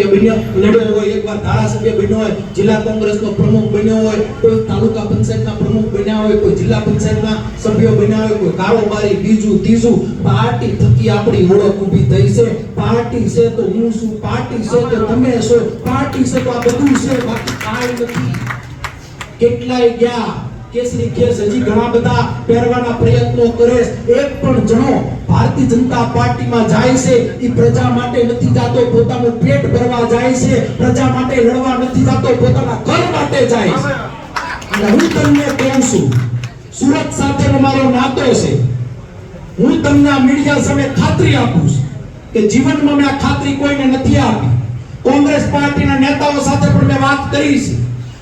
ધારાસભ્ય બન્યો. લડ્યો હોય, એકવાર ધારાસભ્ય બન્યો હોય, જિલ્લા કોંગ્રેસનો પ્રમુખ બન્યો હોય, કોઈ તાલુકા પંચાયતના પ્રમુખ બન્યા હોય, કોઈ જિલ્લા પંચાયતના સભ્યો બન્યા હોય, કોઈ કારોબારી, બીજું, ત્રીજું, પાર્ટી થકી આપણી ઓળખ ઊભી થઈ છે. પાર્ટી છે તો હું છું, પાર્ટી છે તો તમે છો, પાર્ટી છે તો આ બધું છે, બાકી કાંઈ નથી. કેટલાય ગયા, કેસરી કેસ હજી ઘણા બધા પહેરવાના પ્રયત્નો કરે એક પણ જણો ભારતીય જનતા પાર્ટીમાં જાય છે એ પ્રજા માટે નથી જાતો, પોતાનું પેટ ભરવા જાય છે, પ્રજા માટે લડવા નથી જાતો, પોતાના ઘર માટે જાય છે. અને હું તમને કહું છું, સુરત સાથેનો મારો નાતો છે. હું તમને મીડિયા સામે ખાતરી આપું છું કે જીવનમાં મેં આ ખાતરી કોઈને નથી આપી. કોંગ્રેસ પાર્ટીના નેતાઓ સાથે પણ મેં વાત કરી છે.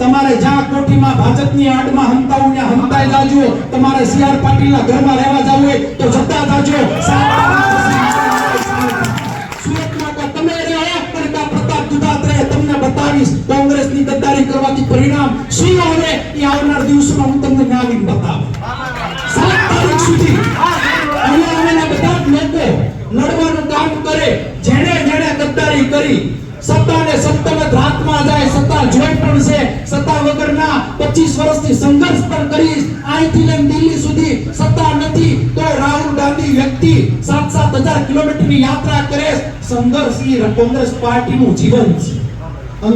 તમારે જ્યાં કોઠીમાં ભાજપની આડમાં હંતાઓ ને હંતાઈ જાજો. તમારે સીઆર પાટીલના ઘરમાં રહેવા જવું હોય તો જતા જાજો. સુરતમાં કા તમે પરિણામ શું આવે એ આવનાર દિવસોમાં હું તમને નાવીને બતાવું. અહીંયા આવેલા બધા લોકો લડવાનું કામ કરે, જેણે જેણે ગદ્દારી કરી, સત્તાને સત્તાવત 25 વર્ષથી સંઘર્ષ પણ કરીશ. અહીંથી લઈને દિલ્હી સુધી સત્તા નથી. તો રાહુલ ગાંધી વ્યક્તિ સાત સાત હજાર કિલોમીટરની યાત્રા કરે. સંઘર્ષ ઈ કોંગ્રેસ પાર્ટીનું જીવન છે.